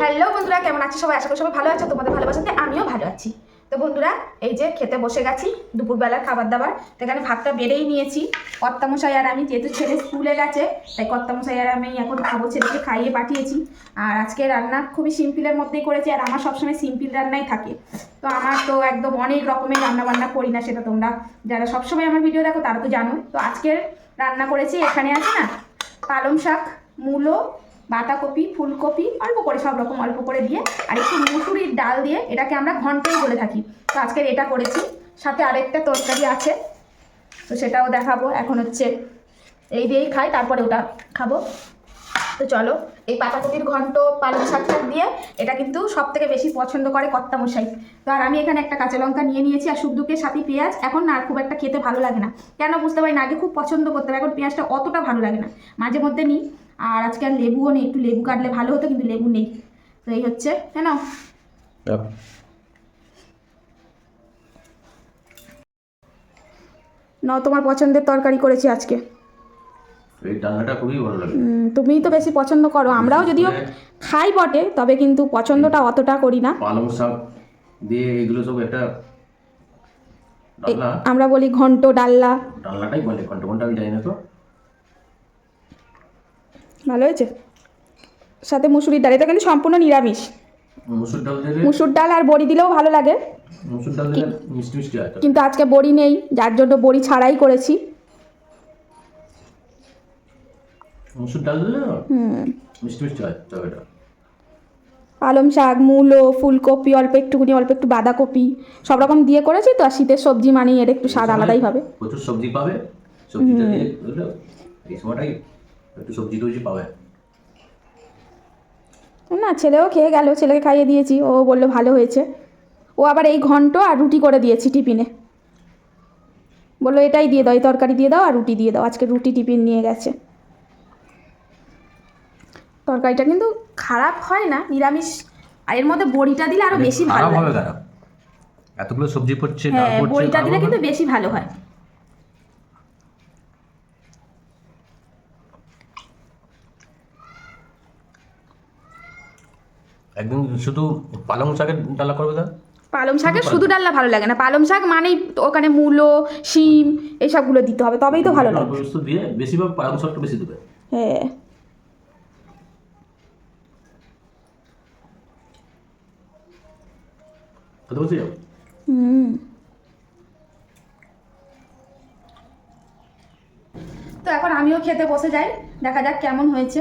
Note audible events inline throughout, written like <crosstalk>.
Hello বন্ধুরা, কেমন আছো সবাই? আশা করি সবাই ভালো আছো, তোমাদের ভালোবাসাতে আমিও ভালো আছি। তো বন্ধুরা, এই যে খেতে বসে গেছি, দুপুরবেলার খাবার দাবার, তো এখানে ভাতটা বেড়েই নিয়েছি। কর্তামশাই আর আমি, যেহেতু ছেলে স্কুলে গেছে, তাই কর্তামশাই আর আমি এখন খাব, ছেলেকে খাইয়ে পাঠিয়েছি। আর আজকে রান্না খুবই সিম্পলের মধ্যেই করেছি, আর আমার সবসময় সিম্পল রান্নাই থাকে। তো আমার তো একদম অনেক রকমের রান্না বান্না করি না সেটা তোমরা যারা সবসময় আমার ভিডিও দেখো, তারা তো জানো। তো আজকে রান্না করেছি, এখানে আছে না, পালং শাক, মূলো বাঁধাকপি, ফুলকপি, অল্প করে, সব রকম অল্প করে দিয়ে আর একটু মুসুরির ডাল দিয়ে এটাকে আমরা ঘন্টাই বলে থাকি। তো আজকে এটা করেছি। সাথে আরেকটা তরকারি আছে। তো সেটাও দেখাবো। এখন হচ্ছে এই দিয়েই খাই, তারপরে ওটা খাব। তো চলো, এই পাতাকপির ঘন্ট, পালং শাক শাক দিয়ে এটা কিন্তু সব থেকে বেশি পছন্দ করে কর্তা মশাই তো আর আমি এখানে একটা কাঁচা লঙ্কা নিয়ে নিয়েছি আর শুকদুকের সাথে পেঁয়াজ। এখন না খুব একটা খেতে ভালো লাগে না। কেন, বুঝতে পারি না আগে খুব পছন্দ করতে হবে এখন পেঁয়াজটা অতটা ভালো লাগে না। মাঝে মধ্যে নিই। আর আজকে আর লেবুও নেই একটু লেবু কাটলে ভালো হতো কিন্তু লেবু নেই। তো এই হচ্ছে হ্যাঁ না? নাও তোমার পছন্দের তরকারি করেছি আজকে। এই ডালনাটা খুবই ভালো লাগে। উম, তুমিই তো বেশি পছন্দ করো। আমরাও যদিও খাই বটে তবে কিন্তু পছন্দটা অতটা করি না। পালং শাক দিয়ে এগুলো সব একটা আমরা বলি ঘন্ট ডাল্লা ডালনাটাই বলে ঘণ্টা ঘণ্টা আমি জানি না তো। ভালো হয়েছে? সাথে মুসুরির ডাল এটা কিন্তু সম্পূর্ণ নিরামিষ। মুসুর ডাল মুসুর ডাল আর বড়ি দিলেও ভালো লাগে। মুসুর ডাল দিলে মিষ্টি মিষ্টি হয়। কিন্তু আজকে বড়ি নেই যার জন্য বড়ি ছাড়াই করেছি। মুসুর ডাল দিলে হুম। মিষ্টি মিষ্টি হয় তরকারিটা পালং শাক মূলো ফুলকপি অল্প একটুকুনি অল্প একটু বাঁধাকপি সব রকম দিয়ে করেছি তো আর শীতের সবজি মানেই এর একটু স্বাদ আলাদাই হবে প্রচুর সবজি পাবে সবজিটা দিয়ে এই সময়টাই একটু সবজি টবজি পাবে? না ছেলেও খেয়ে গেল ছেলেকে খাইয়ে দিয়েছি ও বলল ভালো হয়েছে। ও আবার এই ঘন্ট আর রুটি করে দিয়েছি টিফিনে। বলল এটাই দিয়ে দাও এই তরকারি দিয়ে দাও আর রুটি দিয়ে দাও আজকে রুটি টিফিন নিয়ে গেছে। তরকারিটা কিন্তু খারাপ হয় না নিরামিষ আর এর মধ্যে বড়িটা দিলে আরও বেশি ভালো হবে এতগুলো সবজি পড়ছে হ্যাঁ বড়িটা দিলে কিন্তু বেশি ভালো হয়। একদিন শুধু পালং শাকের ডালা করবে না পালং শাকের শুধু ডাল্লা ভালো লাগে না। পালং শাক মানেই ওখানে মূলো শিম এইসবগুলো দিতে হবে তবেই তো ভালো লাগে। বস্তু দিয়ে বেশিরভাগ পালং শাকটা বেশি দেবে। হ্যাঁ। পারছি হুম। তো এখন আমিও খেতে বসে যাই দেখা যাক কেমন হয়েছে।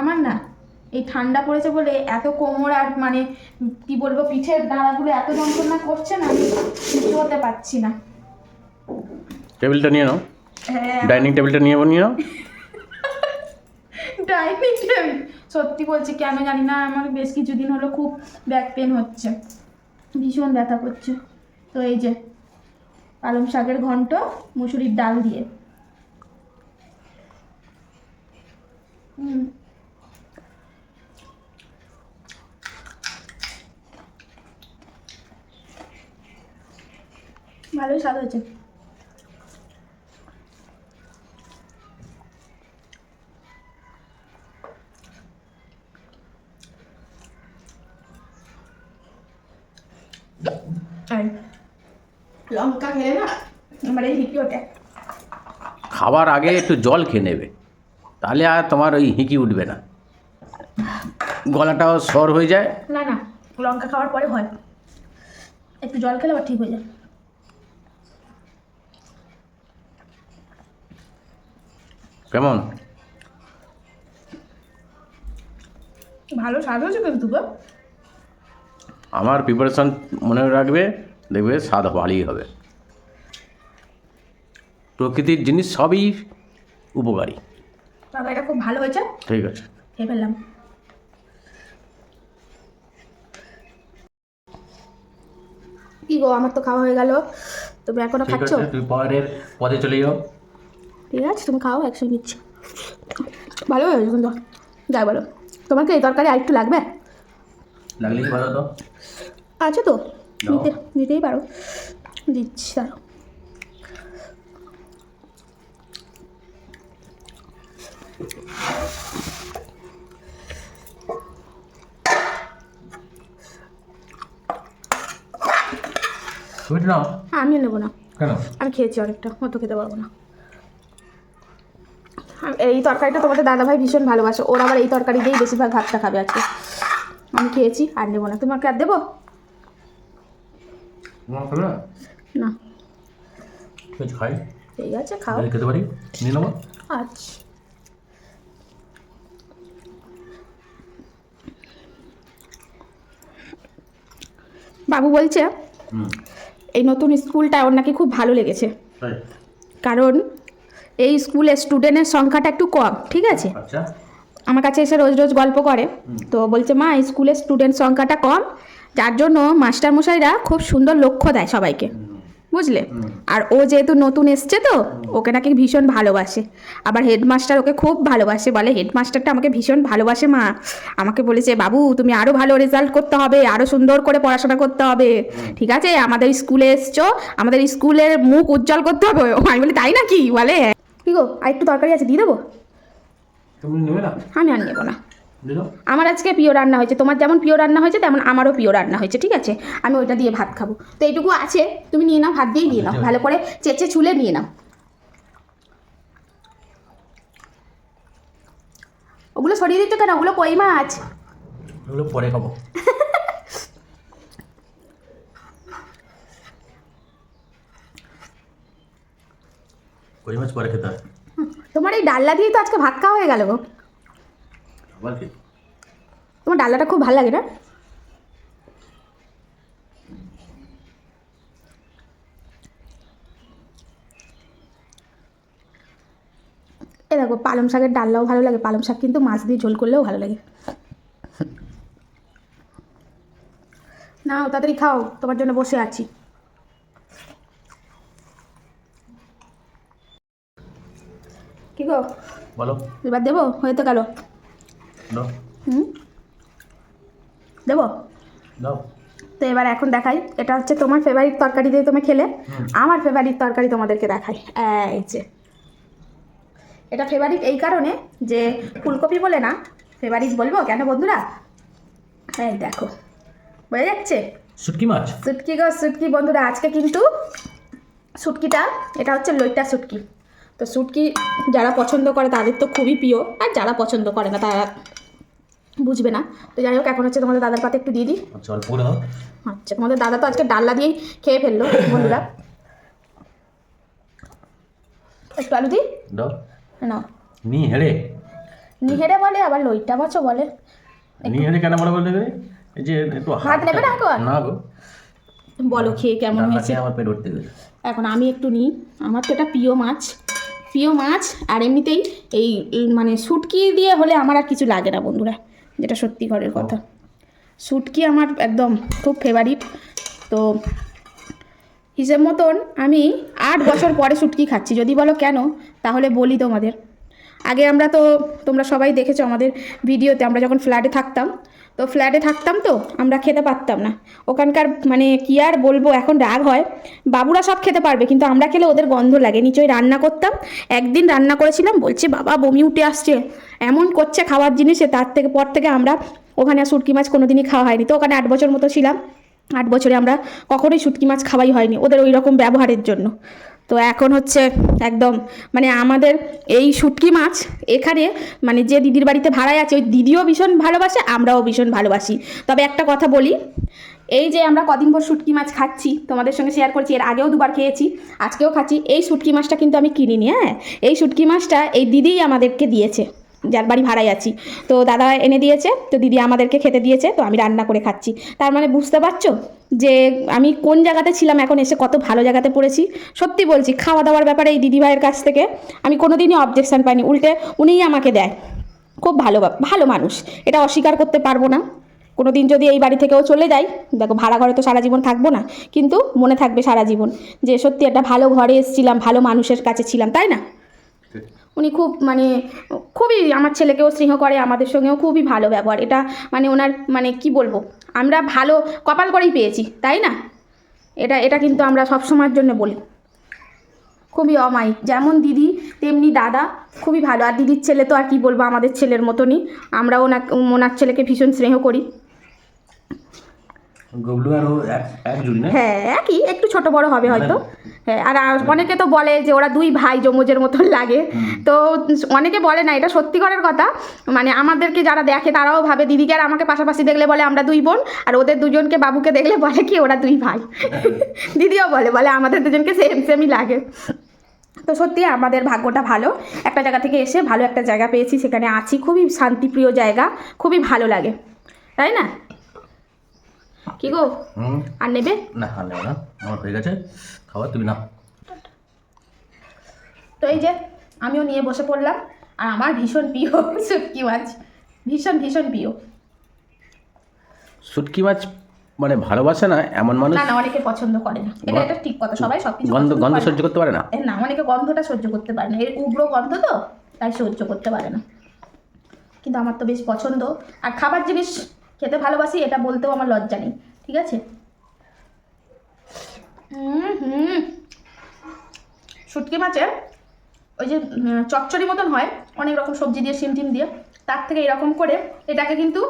আমার না এই ঠান্ডা পড়েছে বলে এত কোমর আর মানে কি বলব পিঠের দাঁড়াগুলো এত যন্ত্রণা করছে না আমি কিছু হতে পারছি না। টেবিলটা নিয়ে নাও। হ্যাঁ। ডাইনিং টেবিলটা নিয়ে নিয়ে নাও। <laughs> Dining table? সত্যি বলছি কেন জানি না আমার বেশ কিছুদিন হলো খুব ব্যাক পেন হচ্ছে। ভীষণ ব্যথা করছে। তো এই যে পালং শাকের ঘন্ট মুসুরির ডাল দিয়ে। হুম। ভালোই স্বাদ হয়েছে। লঙ্কা খেলে না আমার এই হিকি ওঠে খাবার আগে একটু জল খেয়ে নেবে তাহলে আর তোমার ওই হিঁকি উঠবে না। গলাটাও সর হয়ে যায়। না না লঙ্কা খাওয়ার পরে হয়। একটু জল খেলে আবার ঠিক হয়ে যায়। কেমন? ভালো স্বাদ হয়েছে কিন্তু আমার প্রিপারেশন মনে রাখবে দেখবে স্বাদ ভালোই হবে। প্রকৃতির জিনিস সবই উপকারী। তরকারিটা খুব ভালো হয়েছে। ঠিক আছে। খেয়ে ফেললাম। কি গো আমার তো খাওয়া হয়ে গেল। তুমি এখনও খাচ্ছ? তুই পরের পদে চলে যাও। ঠিক আছে? তুমি খাও একসঙ্গে নিচ্ছি। ভালো হয়েছে কিন্তু। যাই বলো তোমার কি এই তরকারি আরেকটু লাগবে? লাগলে কি তো আছে তো। নিতে নিতেই পারো। দিচ্ছি তুমি নাও। আমি নেব না। কেন? আমি খেয়েছি অনেকটা। অত খেতে পারব না। এই তরকারিটা তোমাদের দাদাভাই ভীষণ ভালোবাসে। ওর আবার এই তরকারি দিয়েই বেশিরভাগ ভাতটা খাবে আজকে। আমি খেয়েছি আর নেব না। তোমাকে আর দেবো? না। ঠিক আছে খাই। ঠিক আছে খাও। খেতে পারি? নিয়ে নেব আচ্ছা। বাবু বলছে এই নতুন স্কুলটা ওর নাকি খুব ভালো লেগেছে। কারণ এই স্কুলে স্টুডেন্টের সংখ্যাটা একটু কম ঠিক আছে? আচ্ছা। আমার কাছে এসে রোজ রোজ গল্প করে। তো বলছে মা এই স্কুলে স্টুডেন্ট সংখ্যাটা কম যার জন্য মাস্টারমশাইরা খুব সুন্দর লক্ষ্য দেয় সবাইকে। বুঝলে? আর ও যেহেতু নতুন এসছে তো ওকে নাকি ভীষণ ভালোবাসে। আবার হেডমাস্টার ওকে খুব ভালোবাসে বলে হেডমাস্টারটা আমাকে ভীষণ ভালোবাসে মা। আমাকে বলেছে বাবু তুমি আরও ভালো রেজাল্ট করতে হবে আরও সুন্দর করে পড়াশোনা করতে হবে। ঠিক আছে? আমাদের স্কুলে এসছো আমাদের স্কুলের মুখ উজ্জ্বল করতে হবে আমি বলি তাই নাকি? বলে কি গো? আর একটু তরকারি আছে দিয়ে দেবো? তুমি নেবে না? আমি আর নেব না। আমার আজকে প্রিয় রান্না হয়েছে। তোমার যেমন প্রিয় রান্না হয়েছে তেমন আমারও প্রিয় রান্না হয়েছে ঠিক আছে? আমি ওইটা দিয়ে ভাত খাব। তো এইটুকু আছে তুমি নিয়ে নাও ভাত দিয়েই নিয়ে নাও। ভালো করে চেঁচে ছুলে নিয়ে নাও। ওগুলো সরিয়ে দিচ্ছ কেন? ওগুলো কই মাছ? এগুলো পরে খাব। <laughs> কই মাছ পরে খেতে হয়। তোমার এই ডাল্লা দিয়েই তো আজকে ভাত খাওয়া হয়ে গেল গো। আবার কি? তোমার ডাল্লাটা খুব ভালো লাগে না? এ দেখো পালং শাকের ডাল্লাও ভালো লাগে পালং শাক কিন্তু মাছ দিয়ে ঝোল করলেও ভালো লাগে। নাও তাড়াতাড়ি খাও তোমার জন্য বসে আছি। কি গো? বলো। এবার দেবো? হয়ে তো গেল। হুম? দেবো? দাও। তো এবার এখন দেখাই। এটা হচ্ছে তোমার ফেভারিট তরকারি দিয়ে তুমি খেলে। আমার ফেভারিট তরকারি তোমাদেরকে দেখাই। এই যে। এটা ফেভারিট এই কারণে যে ফুলকপি বলে না ফেভারিট বলব? কেন বন্ধুরা? এই দেখো। বোঝা যাচ্ছে? শুটকি মাছ? সুটকি গো সুটকি বন্ধুরা আজকে কিন্তু সুটকিটা এটা হচ্ছে লইটা সুটকি তো সুটকি যারা পছন্দ করে তাদের তো খুবই প্রিয়। আর যারা পছন্দ করে না তারা বুঝবে না। তো যাই হোক এখন হচ্ছে তোমাদের দাদার পাতে একটু দিয়ে দিই। আচ্ছা আচ্ছা তোমাদের দাদা তো আজকে ডাল্লা দিয়েই খেয়ে ফেলল বন্ধুরা। একটু আলু দিই? না নি হেড়ে নিহেরে বলে আবার লইটা মাছও বলে। নি হেড়ে কেন বলে গেলে এই যে একটু ভাত নেবে না এখন? না গো। বলো খেয়ে কেমন হয়েছে। আমার পেট উঠতে এখন আমি একটু নিই। আমার তো এটা প্রিয় মাছ। প্রিয় মাছ আর এমনিতেই এই মানে শুটকি দিয়ে হলে আমার আর কিছু লাগে না বন্ধুরা যেটা সত্যি ঘরের কথা। শুটকি আমার একদম খুব ফেভারিট তো হিসেব মতন আমি আট বছর পরে শুটকি খাচ্ছি যদি বলো কেন তাহলে বলি তোমাদের। আগে আমরা তো তোমরা সবাই দেখেছ আমাদের ভিডিওতে, আমরা যখন ফ্ল্যাটে থাকতাম, তো ফ্ল্যাটে থাকতাম তো, আমরা খেতে পারতাম না। ওখানকার মানে কি আর বলব, এখন রাগ হয়। বাবুরা সব খেতে পারবে, কিন্তু আমরা খেলে ওদের গন্ধ লাগে। নিচই রান্না করতাম, একদিন রান্না করেছিলাম, বলছে, বাবা, বমি উঠে আসছে। এমন করছে খাওয়ার জিনিসে, তার থেকে পর থেকে আমরা ওখানে আর শুটকি মাছ কোনোদিনই খাওয়া হয়নি। তো ওখানে আট বছর মতো ছিলাম। আট বছরে আমরা কখনোই শুটকি মাছ খাওয়াই হয়নি, ওদের ওই রকম ব্যবহারের জন্য। তো এখন হচ্ছে একদম মানে আমাদের এই শুটকি মাছ এখানে মানে যে দিদির বাড়িতে ভাড়ায় আছে, ওই দিদিও ভীষণ ভালোবাসে, আমরাও ভীষণ ভালোবাসি। তবে একটা কথা বলি, এই যে আমরা কদিন পর শুটকি মাছ খাচ্ছি, তোমাদের সঙ্গে শেয়ার করছি, এর আগেও দুবার খেয়েছি, আজকেও খাচ্ছি, এই শুটকি মাছটা কিন্তু আমি কিনিনি হ্যাঁ? এই শুটকি মাছটা এই দিদিই আমাদেরকে দিয়েছে। যার বাড়ি ভাড়ায় আছি। তো দাদা এনে দিয়েছে, তো দিদি আমাদেরকে খেতে দিয়েছে, তো আমি রান্না করে খাচ্ছি। তার মানে বুঝতে পারছ যে আমি কোন জায়গাতে ছিলাম, এখন এসে কত ভালো জায়গাতে পড়েছি? সত্যি বলছি খাওয়া দাওয়ার ব্যাপারে এই দিদিভাইয়ের কাছ থেকে আমি কোনোদিনই অবজেকশন পাইনি। উল্টে উনিই আমাকে দেয়। খুব ভালো ভালো মানুষ। এটা অস্বীকার করতে পারব না। কোনো দিন যদি এই বাড়ি থেকেও চলে যাই, দেখো ভাড়া ঘরে তো সারা জীবন থাকব না, কিন্তু মনে থাকবে সারা জীবন যে সত্যি একটা ভালো ঘরে এসেছিলাম, ভালো মানুষের কাছে ছিলাম, তাই না? উনি খুব মানে খুবই আমার ছেলেকেও স্নেহ করে, আমাদের সঙ্গেও খুবই ভালো ব্যবহার। এটা মানে ওনার মানে কি বলব? আমরা ভালো কপাল করেই পেয়েছি, তাই না? এটা এটা কিন্তু আমরা সব সময়ের জন্য বলি। খুবই অমায়িক। যেমন দিদি, তেমনি দাদা, খুবই ভালো। আর দিদির ছেলে তো আর কি বলব? আমাদের ছেলের মতনই। আমরা ওনার ওনার ছেলেকে ভীষণ স্নেহ করি। গবলু আর ও এক এক না? হ্যাঁ একই একটু ছোট বড় হবে হয়তো। হ্যাঁ। আর আর অনেকে তো বলে যে ওরা দুই ভাই যমুজের মতন লাগে। তো অনেকে বলে না এটা সত্যিকারের কথা। মানে আমাদেরকে যারা দেখে তারাও ভাবে দিদিকে আর আমাকে পাশাপাশি দেখলে বলে আমরা দুই বোন আর ওদের দুজনকে বাবুকে দেখলে বলে কি ওরা দুই ভাই। দিদিও বলে বলে আমাদের দুজনকে সেম সেমই লাগে। তো সত্যি আমাদের ভাগ্যটা ভালো। একটা জায়গা থেকে এসে ভালো একটা জায়গা পেয়েছি সেখানে আছি। খুবই শান্তিপ্রিয় জায়গা খুবই ভালো লাগে। তাই না? কি গো? আর নেবে? না আর নেব না। আমার হয়ে গেছে। খাবার তুমি না তো এই যে আমিও নিয়ে বসে পড়লাম আর আমার ভীষণ প্রিয় <laughs> শুটকি মাছ। ভীষণ ভীষণ প্রিয়। শুটকি মাছ মানে ভালোবাসে না এমন মানুষ? না না অনেকে পছন্দ করে না। এটা একটা ঠিক কথা সবাই সব কিছু গন্ধ গন্ধ সহ্য করতে পারে না? না অনেকে গন্ধটা সহ্য করতে পারে না। এর উগ্র গন্ধ তো তাই সহ্য করতে পারে না। কিন্তু আমার তো বেশ পছন্দ। আর খাবার জিনিস খেতে ভালোবাসি এটা বলতেও আমার লজ্জা নেই ঠিক আছে? হুম হুম। শুটকি মাছের ওই যে উম, চচ্চড়ি মতন হয় অনেক রকম সবজি দিয়ে সিম টিম দিয়ে তার থেকে এরকম করে এটাকে কিন্তু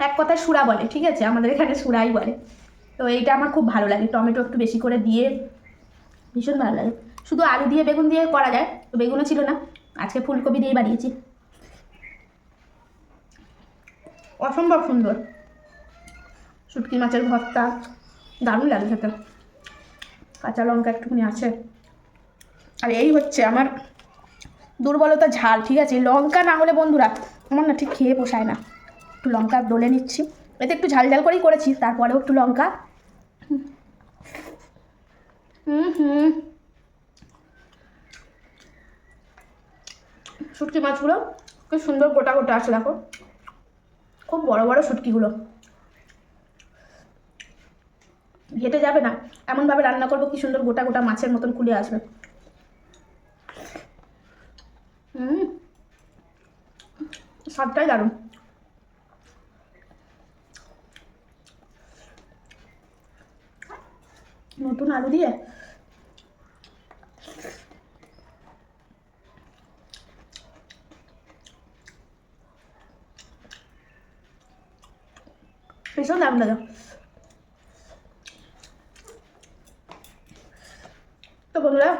এক কথায় সুরা বলে ঠিক আছে? আমাদের এখানে সুরাই বলে। তো এইটা আমার খুব ভালো লাগে টমেটো একটু বেশি করে দিয়ে ভীষণ ভালো লাগে। শুধু আলু দিয়ে বেগুন দিয়ে করা যায় তো বেগুনও ছিল না আজকে ফুলকপি দিয়ে বানিয়েছি। অসম্ভব সুন্দর। শুটকি মাছের ভর্তা, দারুণ লাগে খেতে। কাঁচা লঙ্কা একটুখানি আছে। আর এই হচ্ছে আমার দুর্বলতা ঝাল, ঠিক আছে? লঙ্কা না হলে বন্ধুরা, আমার না ঠিক খেয়ে পোষায় না। একটু লঙ্কা ডলে নিচ্ছি। এতে একটু ঝাল ঝাল করেই করেছি, তারপরেও একটু লঙ্কা। হুম হুম। শুটকি মাছগুলো, খুব সুন্দর গোটা গোটা আছে, দেখো। খুব বড় বড় শুটকিগুলো। ঘেটে যাবে না। এমনভাবে রান্না করব কি সুন্দর গোটা গোটা মাছের মতন খুলে আসবে। হুম দারুণ। নতুন আলু দিয়ে ভীষণ দারুণ লাগে তো বন্ধুরা,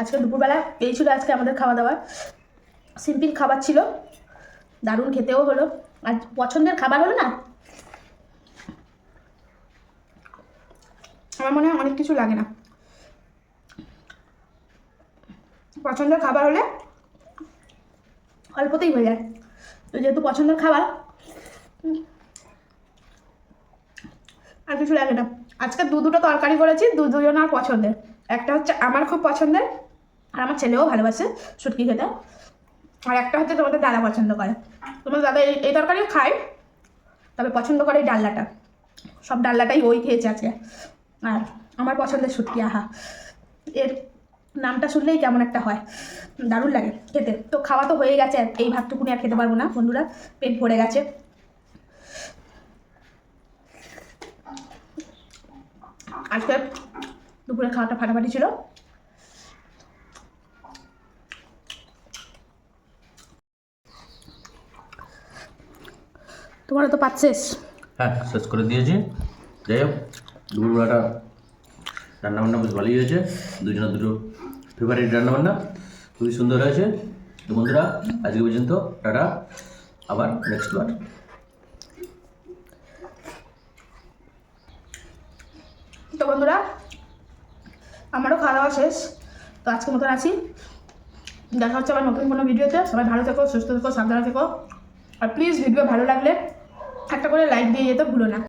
আজকে দুপুরবেলা এই আজকে আমাদের খাওয়া দাওয়া। সিম্পল খাবার ছিল, দারুণ খেতেও হলো। আর পছন্দের খাবার হলো না? আমার মনে হয় অনেক কিছু লাগে না। পছন্দের খাবার হলে অল্পতেই হয়ে যায়। তো যেহেতু পছন্দের খাবার আর কিছু লাগে না। আজকে দু দুটো তরকারি করেছি, দু দুজনের পছন্দের। একটা হচ্ছে আমার খুব পছন্দের, আর আমার ছেলেও ভালোবাসে শুটকি খেতে। আর একটা হচ্ছে তোমাদের দাদা পছন্দ করে। তোমার দাদা এই এই তরকারিও খায়, তবে পছন্দ করে এই ডাল্লাটা সব ডাল্লাটাই ওই খেয়েছে আজকে। আর আমার পছন্দের শুটকি, আহা। এর নামটা শুনলেই কেমন একটা হয়। দারুণ লাগে খেতে। তো খাওয়া তো হয়ে গেছে, এই ভাতটুকুনি আর খেতে পারব না, বন্ধুরা। পেট ভরে গেছে। আজকে দুপুরে খাওয়াটা ফাটাফাটি ছিল। তোমার তো পাচ্ছিস হ্যাঁ শেষ করে দিয়েছি। যাই হোক, দুপুরবেলাটা রান্নাবান্না বেশ ভালোই হয়েছে। দুজনের দুটো ফেভারিট রান্নাবান্না, খুবই সুন্দর হয়েছে। তো বন্ধুরা, আজকে পর্যন্ত টাটা। আবার নেক্সট বার তো বন্ধুরা, আমারও খাওয়া দাওয়া শেষ। তো আজকে মতন আছি। দেখা হচ্ছে আবার নতুন কোনো ভিডিওতে। সবাই ভালো থেকো, সুস্থ থেকো, সাবধানে থেকো। আর প্লিজ ভিডিও ভালো লাগলে একটা করে লাইক দিয়ে যেতে ভুলো না।